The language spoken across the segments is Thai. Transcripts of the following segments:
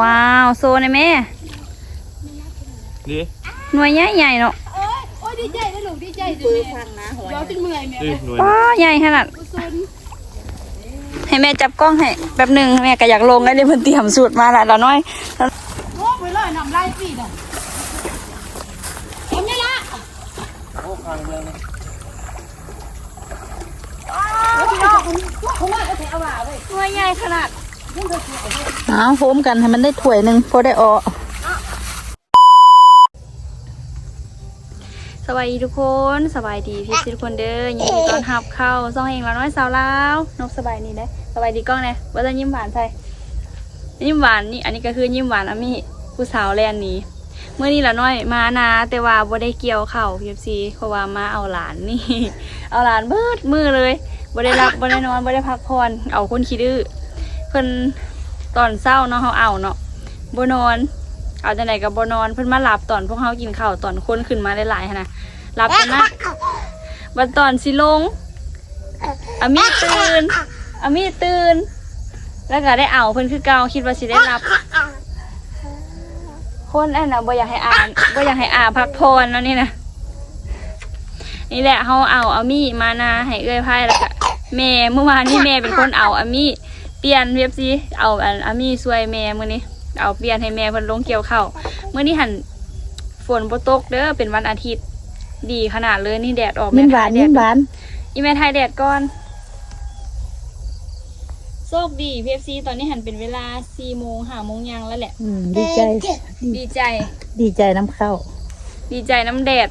ว้าว โซนแม่ดิหน่วยใหญ่ใหญ่ๆเนาะโอ้ยโอ้ยดีใจนะหนูดีใจจังปืเลอยฟังนะหวยเราจึงเมื่อยแม่ดิหน่วยว้าใหญ่ขนาดกุศลให้แม่จับกล้องให้แป๊บหนึ่งแม่ก็อยากลงแล้วเดี๋ยวเพิ่นเตรียมสูตรมาละเราน้อยโอ้ไปเลยน้ำลายปีดอะเอ็มนี่ละโอ้คางเมืองนะโอ้พี่น้องผมว่าจะเอาว่าเว้ยหน่วยใหญ่ขนาด เอาโฮมกันให้มันได้ถ้วยหนึ่งพอได้ออกสวัสดีทุกคนสบายดีพี่ทุกคนเด้อยินดีต้อนรับเข้าซ่องเองเราน้อยสาวลาวนกสบายนี่ได้สบายดีกล้องนี่ยว่าจะยิ้มหวานใส่ยิ้มหวานนี่อันนี้ก็คือยิ้มหวานอามี่ผู้สาวแลนนี้เมื่อนี้ละน้อยมานาแต่ว่าบ่ได้เกี่ยวเข่าพีซีเพราะว่ามาเอาหลานนี่ เอาหลานเบิดมือเลยบ่ได้รับบ่ได้นอนบ่ได้พักผ่อนเอาคนขี้ดื้อ พิ่นตอนเศร้าเนาะเฮาเอาเนาะบนอน เอาจังไดก็บ่นอน เพิ่นมาหลับตอนพวกเฮากินข้าวตอนคนขึ้นมาหลายๆหั้นนะหลับจนนะวันตอนสิลงอามีตื่นอามีตื่น แล้วก็ได้เอาเพิ่นคือเก่าคิดว่าสิได้รับ คนอันน่ะบ่อยากให้อ่านบ่อยากให้อาพักผ่อนเนะนี่นะนี่แหละเฮาเอาอามีมานาให้เอื้อยไพ่แล้วก็แม่เมื่อวานนี่แม่เป็นคนเอาอามีเปลี่ยนเว็บซีเอาอันอามีช่วยแม่มื้อนี้ เอาเปลี่ยนให้แม่เพิ่นลงเกี่ยวข้าวมื้อนี้หันฝนบ่ตกเด้อเป็นวันอาทิตย์ ดีขนาดเลยนี่แดดออกยิ้มหวานแดยิ้ดมหวานอีแม่ไทยแดดก่อนโชคดี PFC ตอนนี้หันเป็นเวลา4โมง5โมงยังแล้วแหละอืมดีใจ ดีใจ ดีใจน้ำเข้าดีใจน้ำแดด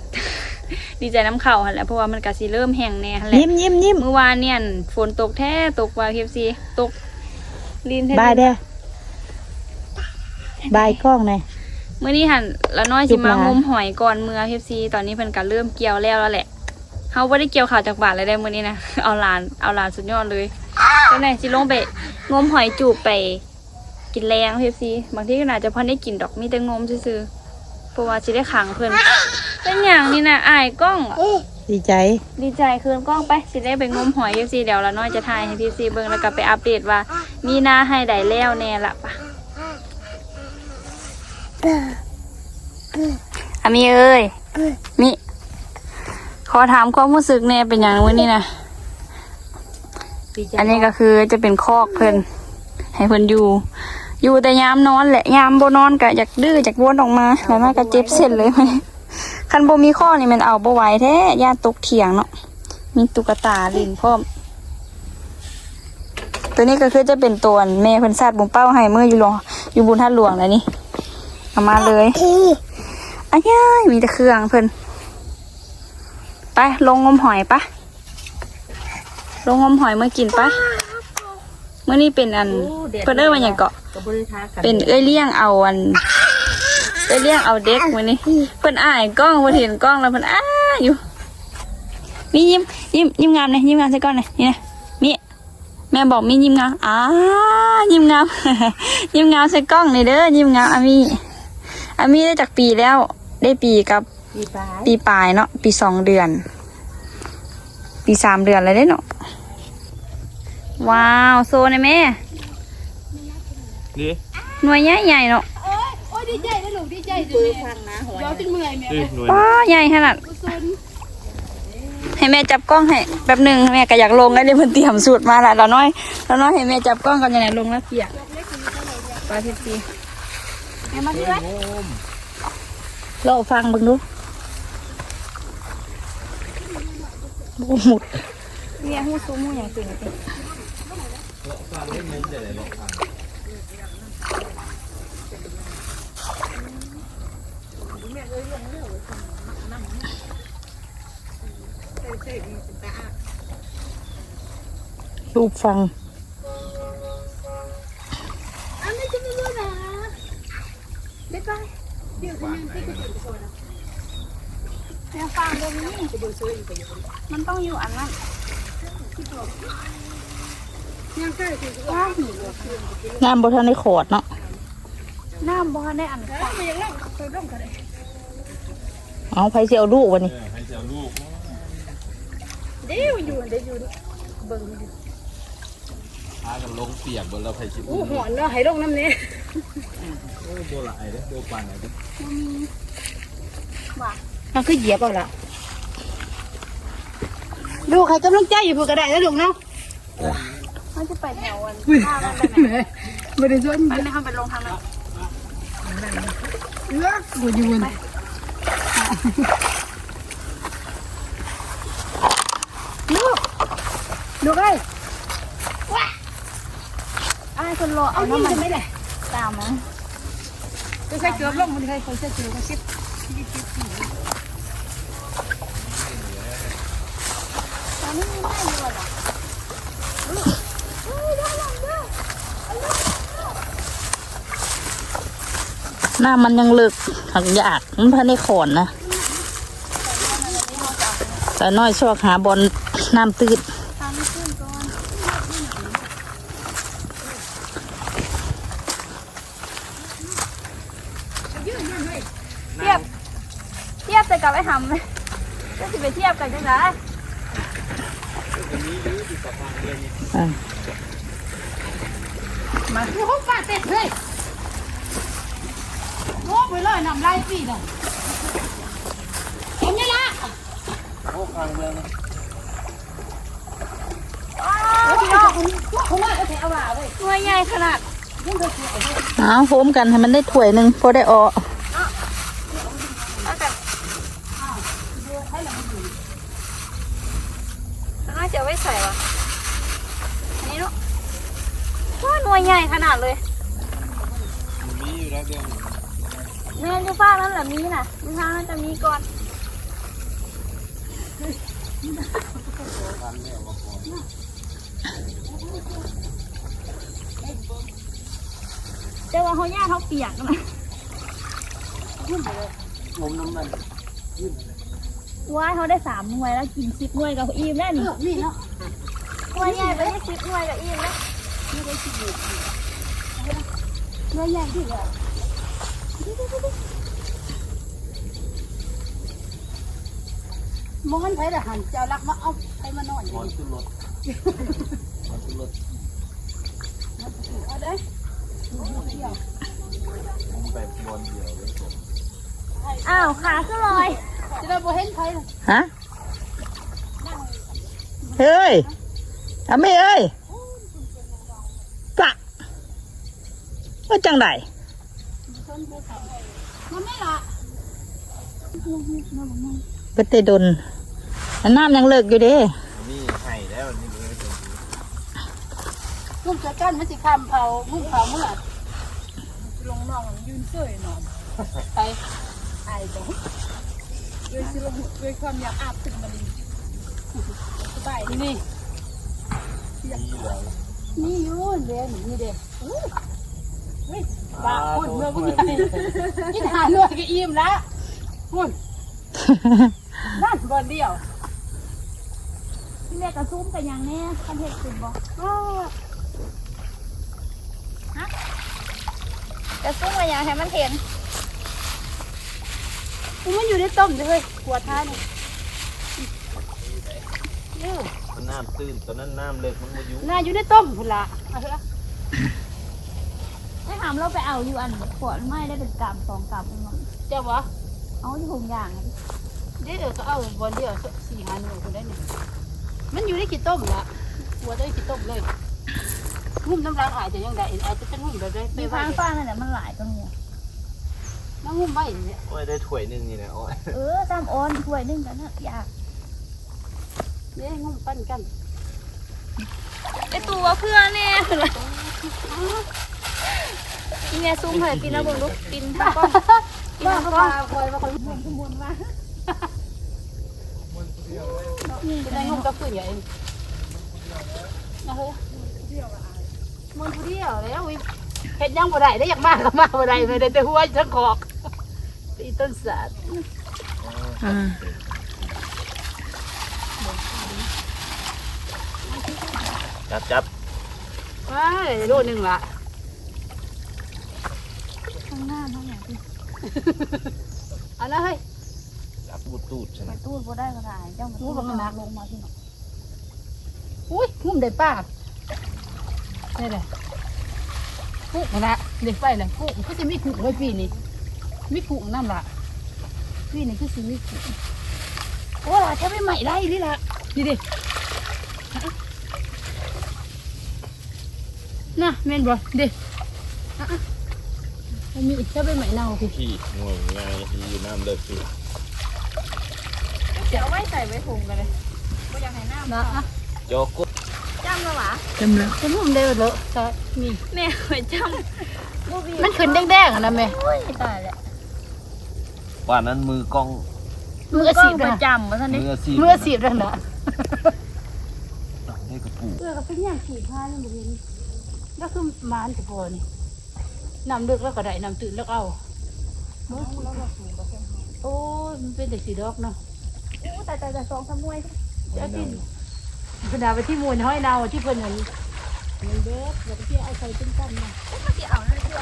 ดีใจน้ำเข่าหันแหละเพราะว่ามันก็สิเริ่มแห้งแน่หันแหละยิ้มยิ้มยิ้มเมื่อวานเนี่ยฝนตกแท้ตกว่า PFC ตก ลินแท้บายเด้บายกล้องเลยเมื่อนี้หันละน้อยจุสิบมาหลานงมหอยก่อนเมื่อ PFC ตอนนี้เพิ่นก็เริ่มเกี่ยวแล้วแล้วแหละเฮาบ่ได้เกี่ยวข่าวจากบาทเลยได้มื้อนี้นะ เอาหลานเอาหลานสุดยอดเลยแล้วไหนสิลงไปงมหอยจูบไป กินแรง PFC บางทีก็น่าจะพอได้กินดอกมีแต่งมซื่อๆเพราะว่าสิได้ขังเพิ่นเป็นอย่างนี้นะอายกล้องอะ ดีใจ ดีใจคืนกล้องไปสิได้ไปงมหอย PFC เดี๋ยวละน้อยจะถ่ายให้ PFC เบิ่งแล้วก็ไปอัปเดตว่า มีหน้าให้ได้แล้วแน่ละปะอามีเอ้ยมิขอถามความรู้สึกแน่เป็นอย่างวันนี้นะอันนี้ก็คือจะเป็นคอกเพิ่นให้เพิ่นอยู่ อยู่แต่ยามนอนแหละยามบ่นอนก็อยากดื้ออยากวนออกมาแล้วมาก็เจ็บเส้นเลย คันบ่มีข้อนี่มันเอาบ่ไหวแท้ย่านตกเถียงเนาะมีตุ๊กตาลินพร้อม ตัวนี้ก็คือจะเป็นตัวแม่เพิ่นซาดบุญเป้าให้เมื่ออยู่หลวงอยู่บุญท่าหลวงแล้วนี่เอามาเลยอันนี้มีแต่เครื่องเพิ่นไปลงงมหอยปะลงงมหอยเมื่อกินปะเมื่อนี้เป็นอันเพิ่นเอ้ยมันอย่างเกาะกับบริทากันเป็นเอ้ยเลี้ยงเอาอัน เอ้ยเลี้ยงเอาเด็กมื้อนี้เพิ่นอ้ายกล้องเพิ่นเห็นกล้องแล้วเพิ่นอ้าอยู่มียิ้มยิ้มยิ้มงามเลยยิ้มงามใส่ก้อนเลยนี่นะมีแม่บอกมียิ้มงามอ้ายิ้มงามยิ้มงามใส่กล้องนี่เด้อยิ้มงามอามีอามีได้จากปีแล้ว ได้ปีกับดีปลายปีปลายเนาะปีสองเดือน ปีสามเดือนเลยได้เนาะว้าวโซนแม่ดิหน่วยใหญ่ใหญ่ๆเนาะโอ้ยโอ้ยดีใจ นะหนูดีใจจังปืเลอยฟังนะหวยเราจึงเมื่อยแม่ดิหน่วยว้าใหญ่ขนาดกุศลให้แม่จับกล้องให้แป๊บหนึ่งแม่ก็อยากลงแล้วเดี๋ยวเพิ่นเตรียมสูตรมาละเราน้อยเราน้อยให้แม่จับกล้องก่อนจะไหนลงแล้วเปียกปลาเทปซีแม่มาที่ไรโลฟังเบึงดูโอ้หมดเมียหูซูมูอย่างตื่นเต้น รูปฟัง อันนี้จะไม่รู้นะบ๊ายบายเดี๋ยวจะยังที่กุศลกุศลนะแม่ฟังตรงนี้มันต้องอยู่อันนั้นยังใกล้ถึงว้าหิวน้ำบทันได้ขอดเนาะน้ำบ่ทันได้อันเอ้ยมันยังล่องเคยล่องกันเลย เอาไผสิเอาลูกวันนี้ให้เจ้าลูกเดี๋ยวอยู่เดี๋ยวอยู่ดิเบิ่งดิพากันลงเปียกบนเราไผ่ชิอู้หอนเนาะให้ลงน้ำนี้อ้เด้อดูปลาไหนดิมันคือเหยียบเอาละลูกใครกำลังใจอยู่พูดก็ได้แล้วลูกเนาะมันจะไปแถววันข้าวมันไปไหนไม่ได้สนมันไม่ทำเป็นลงทางนั้นเลือกกูอยู่บน ลูกลูกเอ้ยอ้ายคนรอเอาเอานี่น้ำมันจะไม่ได้ตามมั้งก็ใช้เกลือลงมันใครคนใช้เกลือมาชิดตอนนี้มีไม่อยู่หรอน้ำมันยังลึกหักยากมันพันในขอนนะ แต่น้อยชอบหาบอลน้ำตืดตามไม่ขึ้นก่อนเทียบ เทียบแต่กับไอ้หำเลยก็สิไปเทียบกันจังไงอะมาดูห้องป้าเต็ดเลยโง่ไปเลยนำไล่ปีน่ะเตัวใหญ่ขนาดยังเคยเสียเลยเอาโฟมกันให้มันได้ถ้วยหนึ่งพอได้ออกแล้วแต่น่าจะเอาไว้ใส่วะอันนี้เนาะว่าหน่วยใหญ่ขนาดเลยมันมีอยู่แล้วเดียวแม่นอยู่ฟ้านั่นแหละมีน่ะมีทางนั้นจะมีก่อนพันเนี่ยมาก่อน แต่ว่าเขาย่าเขาเปียกนะงมน้ำมันว้ายเขาได้สามหน่วยแล้วกินสิบหน่วยกับอิ่มแน่นี่นี่เนาะหน่วยใหญ่ไปได้สิบหน่วยกับอิ่มแล้วเนื้อใหญ่ที่เลย มันใช้แต่หันเจ้ารักมาเอาใครมานอนหอนขึ้นรถหอนขึ้นรถเอาได้ผมไปบอลเดียวเลยผมอ้าวขาขึ้นลอยจะได้บ่เห็นใครฮะเฮ้ยอาไม่เอ้ยกะว่าจังไดมันไม่ละ เปเตดนอันน้ำยังเลิกอยู่เด้นี่ไห้แล้วนี่เลยเป็นมุ่งจะกั้นมันสิคำเผามุ่งเผาเมื่อลงน้องยืนเฉยนอนไปไอ้บ่ด้วยสิลงด้วยความอยากอาบถึงมันสบายนี่นี่แล้วนี่อยู่เด้นี่เด้บ้าคนเมื่อพวกนี้กินหาหน่วยก็อิ่มแล้วหุ่น นั่นบอลเดียวพี่แม่กระซุ้มกันยังแน่คันเห็ดขึ้นบ่กระซุ้มกันยังให้มันเห็นมันอยู่ในต้มเลยหัวท้ายนี่เร็วมันน้ำตื้นตอนนั้นน้ำเลิกมันมาอยู่น่าอยู่ในต้มพุ่นละเอาเถอะไอ้หามเราไปเอาอยู่อันขวดไม้ได้เป็นกามสองกามเองเนาะเจ้าวะเอาที่ถุงยางอะ เดี๋ยวก็เอาบอลเดียวสี่ห้าหน่วยคนได้หนึ่งมันอยู่ในขี้ต้มละหัวได้ขี้ต้มเลยงุ่มน้ำลายอาจจะยังได้อาจจะเป็นงุ่มแบบได้ไปมีไว้ทางฟ้านั่นแหละมันหลายตรงเนี้ยน้ำงุ่มไว้เนี่ยโอ้ยได้ถ้วยหนึงนี่แหละโอ้ยเออตามโอนถ้วยหนึงกันนะอยากเนี่ยงุ่มปั้นกันไอตัวเพื่อนแน่เลยนี่แม่ซุ้มเผยปีนแล้วเบิ่งลูกปีนทางก้อนปีนบ้าทางเขาก้อนพาคอยมาคอยงุ่มขมวน มาจะได้งุ่มกับฝืนใหญ่นะเฮ้ยมันผู้เดียวแล้วเห็ดยังบ่ได้ได้อยากมากก็มากบ่ได้ไม่ได้แต่หัวจะกอกตีต้นสาดอืมจับจับว้ายรูหนึ่งละข้างหน้าเท่าไหร่พี่เอาละเฮ้ยจั บบูตูดใช่ไหไปมตู้บ่ได้ก็ถ่ายเจ้ามาตู้บังนักลงมาที่หนอุ้ยงุ่มได้ป้านี่เลยกุ้งละเด็กไปเลยกุ้งก็จะมีกุ้งไว้ปีนี้มีกุ้งน้ำละปีนี้ก็จะมีกุ้งโอ้ล่ะจะไม่ใหม่ได้นี่ละนี่ดิน่ะเมนบอดิอะอะมันมีจะไม่ใหม่เน่าพี่พี่งวงงายที่อยู่น้ำเลิกคือเดี๋ยวไว้ใส่ไว้ถุงกันเลยบ่อยากให้น้ำนะอะโจกุจำแล้วหวะเต็มแล้วจะมุ่มได้เลอะใช่นี่แม่เคยจำบ่มีมันขึ้นแดงๆอะนะแม่โอ้ยตายแล้วป่านนั้นมือกล้อง มืออาชีพปนะระจำว่าท่านมืนี่ออาชีพมืออาชีพแล้วนะได้กระปูเออก็เป็นอย่างขี่ผ้านี่บ่เห็นแล้วคือมานกับพอนี่น้ำลึกแล้วก็ได้น้ำตื่นแล้วก็เอาโอ้ยมันเป็นเด็กสีดอกเนาะโอ้แต่แต่แต่สองสามมวยเจ้าที่เพิ่นเอาไปที่มูลห้อยนาวที่เพิ่นเห็นมันเด็กแล้วก็ที่เอาใส่เป็นตั้นมาก็สิเอานั่นเพื่อ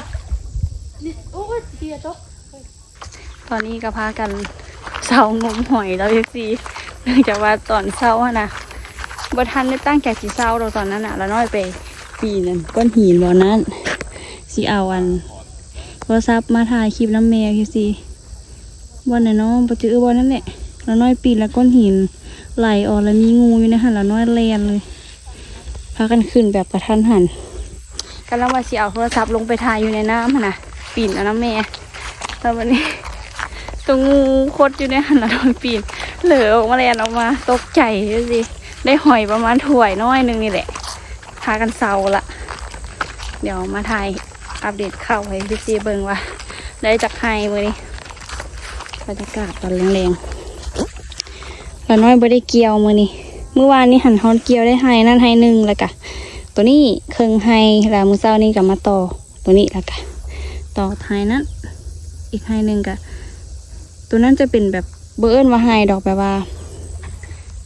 นี่โอ้ยเทียตกตอนนี้ก็พากันเสางมหอยแล้วเอฟซีเนื่องจากว่าตอนเช้าอะนะบ่ทันได้ตั้งใจสิเช้าเราตอนนั้นอะแล้วน้อยไปปีนั่นก้อนหินบ่อนั้นสิเอาอันโทรศัพท์มาถ่ายคลิปน้ำแมวเอฟซีวันไหนน้องบ่จื้อบ่นั่นแหละแล้วน้อยปีนแล้วก้อนหินไหลออกแล้วมีงูอยู่ในหันแล้วน้อยแลนเลยพากันขึ้นแบบกระทันหันกำลังว่าสิเอาโทรศัพท์ลงไปถ่ายอยู่ในน้ำนะปีนเอาน้ำแม่แล้ววันนี้ตัวงูคดอยู่ในหันละโดนปีนเหลือออกมาแลนออกมาตกใจสิได้หอยประมาณถ้วยน้อยหนึงนี่แหละพากันเซาละเดี๋ยวมาถ่ายอัปเดตเข้าให้พี่ซีเบิงว่า ได้จากไฮมือนี้บรรยากาศตอนแรงๆ ล้วน้อยบ่ได้เกี่ยวมือนี้เมื่อวานนี้หันฮอนเกี่ยวได้ไฮนั่นไฮหนึ่งแล้วกะตัวนี้เครื่องไฮแล้วมือเช้านี้กับมาต่อตัวนี้แล้วกะต่อไฮนั้นอีกไฮหนึ่งกะตัวนั้นจะเป็นแบบเบอร์เอิญว่าไฮดอกแบบว่า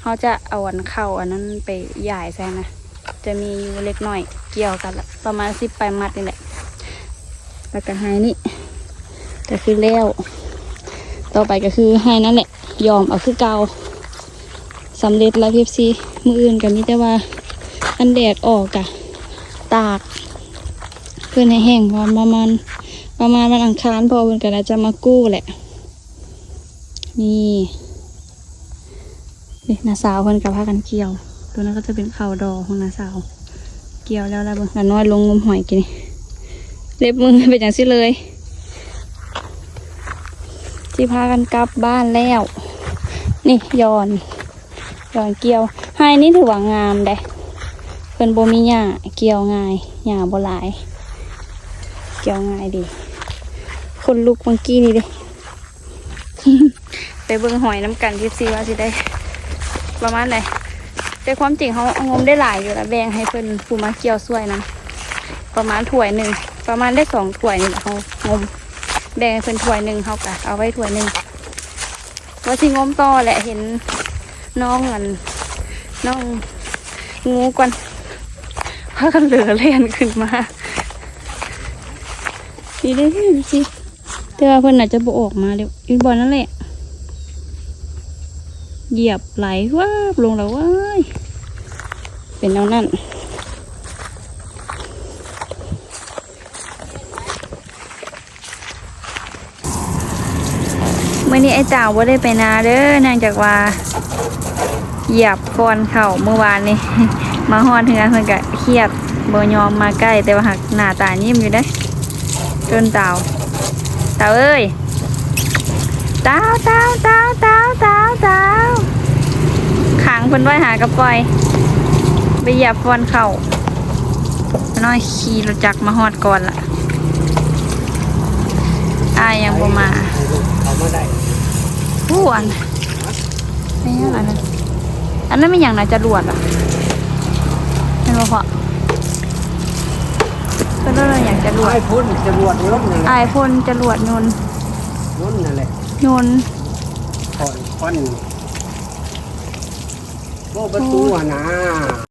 เขาจะเอาอันเข้าอันนั้นไปใหญ่ใส่นะจะมีอยู่เล็กน้อยเกี่ยวกันละประมาณสิบปลายมัดนี่แหละแล้วก็ไฮนี่ก็คือแล้วต่อไปก็คือไฮนั่นแหละยอมเอาคือเกา สำเร็จแล้วพีฟซีมืออื่นกันนี่แต่ว่าอันแดดออกอะตาก เพื่อนให้แห้งประมาณประมาณวันอังคารพอเพื่อนก็จะมากู้แหละ นี่นี่นาสาวเพิ่นกับพากันเกี่ยว ตัวนั้นก็จะเป็นข่าวดอของนาสาว เกี่ยวแล้วแล้วเบิ่งแล้วน้อยลงงมหอยกินเล็บมือเป็นอย่างสิเลยที่พากันกลับบ้านแล้ว นี่ย้อน ย้อนเกี่ยวไฮนี่ถือว่างามเด้เพิ่นบ่มีหญ้าเกี่ยวง่ายหญ้าบหลาย เกี่ยวง่ายดี คนลุกเมื่อกี้นี่เด้ไปเบิ่งหอยน้ำกันที่ซีว่าสิได้ ประมาณไหนแต่ความจริงเขางมได้หลายอยู่แล้วแบ่งให้เพิ่นผู้มาเกี่ยวช่วยนะประมาณถ้วยหนึ่งประมาณได้สองถ้วยนี่เขางมแบ่งให้เพิ่นถ้วยหนึ่งเขากะเอาไว้ถ้วยหนึ่งว่าสิงมต่อแหละเห็น น้องอันน้องงูก่อนพากันเหลือเลียนขึ้นมาดีเด้อสิแต่ว่าเพิ่อนอาจจะบออกมาเดี๋ยวอีบอลนั่นแหละ เหยียบไหลวาบลงแล้วเว้ยเป็นแนวนั่นเมื่อนี้ไอ้จ่าวว่าได้ไปนาเด้อนื่องจากว่า เหยียบฟอนเข่าเมื่อวานนี้ มาฮอนเทือเพิ่นก็เครียดบ่ยอมมาใกล้แต่ว่าหักหน้าตายิ้มอยู่เด้จนเต่าเต่าเอ้ยเต่าเต่าเต่าเต่าเต่าเต่าขังเพิ่นไว้หากระปล่อย ไปเหยียบฟอนเข่าน้อยขี่รถจักรมาฮอดก่อนล่ะอายยังบ่มาเอามาได้ผู้อันไม่ยังอันนั้น นนั้นไม่อย่างนะจะรวดเหรอะไม่รู้เพราะก็เรื่องอย่างจะรวดไอ้พุ่นจะรวดรถนั่นแหละอายพ่นจะรวดยนต์รถนั่นแหละยนต์คอนคอนโอ้ประตูอะนะ